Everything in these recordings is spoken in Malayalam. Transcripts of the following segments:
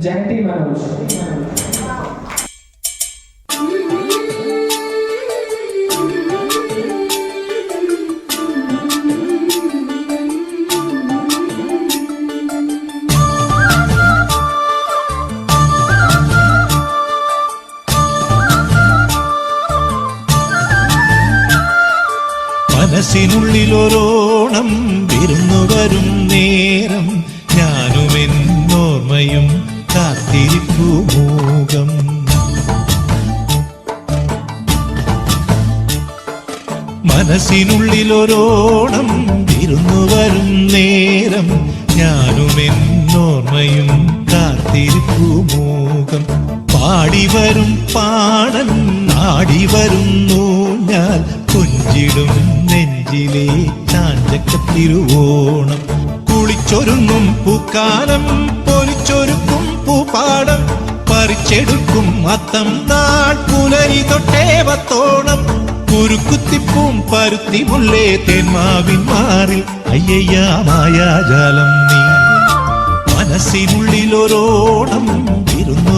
ജയന്തി മനോജ് മനസ്സിനുള്ളിലൊരോണം വിരുന്നു വരും നേരം. കാത്തിരിപ്പു മോകം മനസ്സിനുള്ളിലൊരോണം ഇരുന്നു വരും നേരം ഞാനും എന്നോർമ്മയും കാത്തിരിപ്പു മോകം പാടി വരും പാടൻ നാടി വരുന്നു ഞാൻ കൊഞ്ചിടും നെഞ്ചിലെ ചാഞ്ചക്കത്തിരുവോണം. കുളിച്ചൊരുങ്ങും പൂക്കാലം പാടം പറിച്ചെടുക്കും മത്തം നാൾ പുലരി തൊട്ടേവത്തോണം കുരുക്കുത്തിപ്പും പരുത്തി മുല്ലേ തേന്മാവിൻ മാറിൽ. അയ്യയ്യാ മായാജാലം നീ. മനസ്സിനുള്ളിലൊരോണം ഇരുന്നു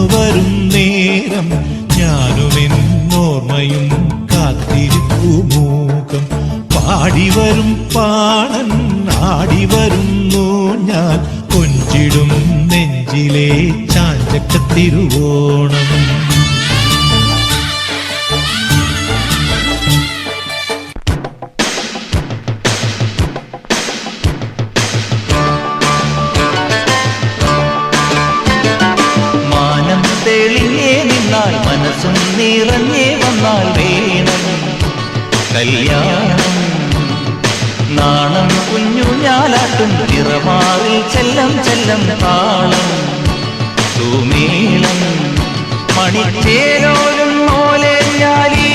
തിരുവോണം മാനം തെളിഞ്ഞേ നിന്നാൽ മനസ്സും നിറഞ്ഞേ വന്നാൽ വേണം. കല്യാണം. നാണം കുഞ്ഞു ഞാലാട്ടും നിറമാറിൽ ചെല്ലം ചെല്ലം താളം. സുമേളം മണിച്ചേരോലും മോലെ ഞാലീ.